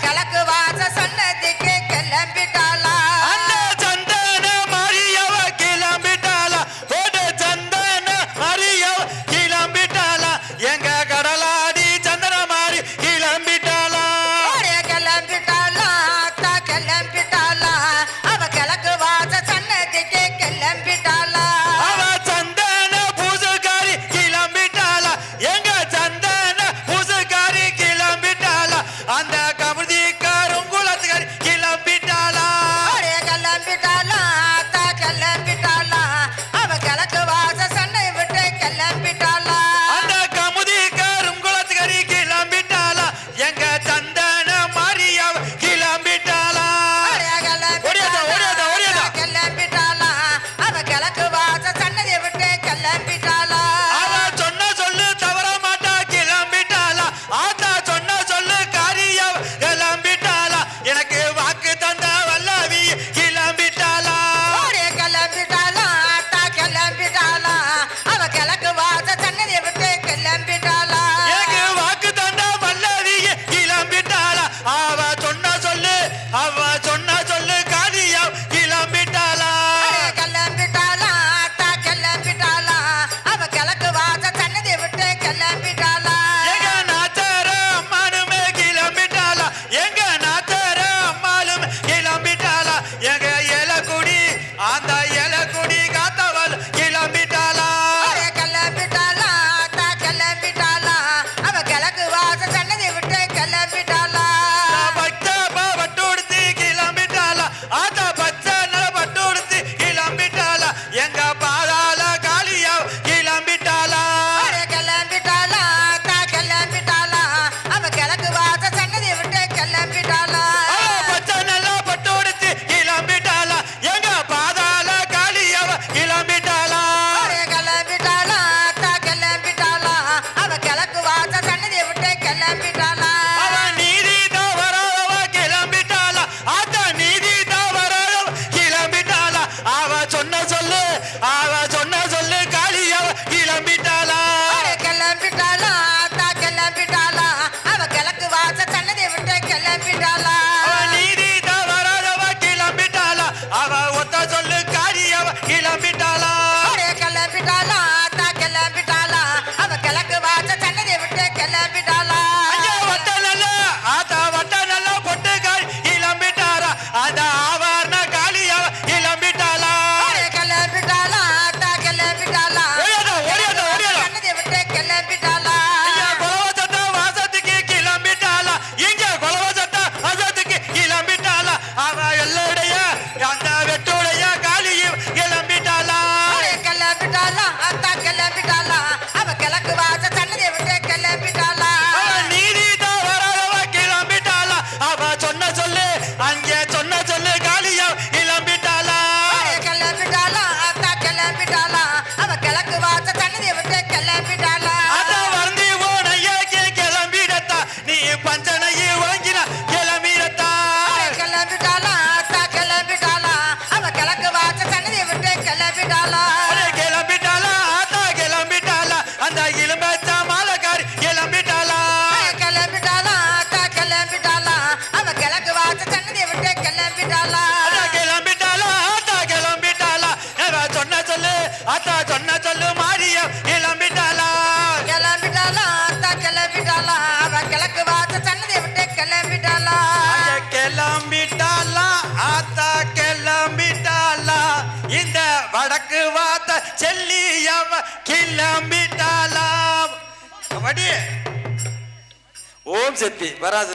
que செல்லியவ கிளம்பிட்டாளா kabaddi. ஓம் சக்தி வராது.